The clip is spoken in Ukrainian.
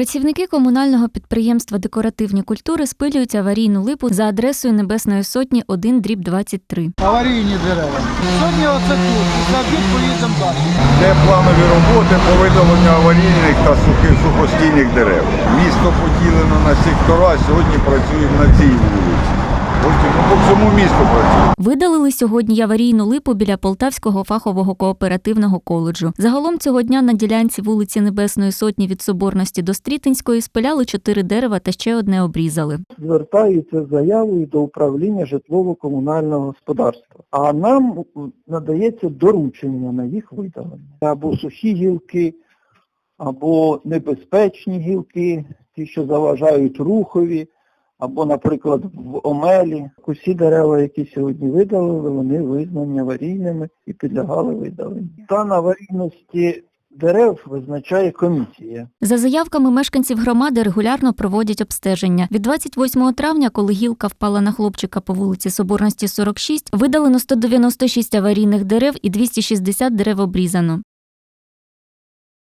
Працівники комунального підприємства Декоративні культури спилюють аварійну липу за адресою Небесної Сотні 1 дріб 23. аварійні дерева. Сьогодні оце тут, і за обід поїдемо далі. Де планові роботи по видаленню аварійних та сухих сухостійних дерев. Місто поділено на сектора. Сьогодні працюємо на цій вулиці. Ну, по всьому місту працюємо. Видалили сьогодні аварійну липу біля Полтавського фахового кооперативного коледжу. Загалом цього дня на ділянці вулиці Небесної Сотні від Соборності до Стрітинської спиляли чотири дерева та ще одне обрізали. звертаються з заявою до управління житлово-комунального господарства. А нам надається доручення на їх видалення. Або сухі гілки, або небезпечні гілки, ті, що заважають рухові, або, наприклад, в омелі. Усі дерева, які сьогодні видалили, вони визнані аварійними і підлягали видаленню. Стан аварійності дерев визначає комісія. За заявками мешканців громади регулярно проводять обстеження. Від 28 травня, коли гілка впала на хлопчика по вулиці Соборності 46, видалено 196 аварійних дерев і 260 дерев обрізано.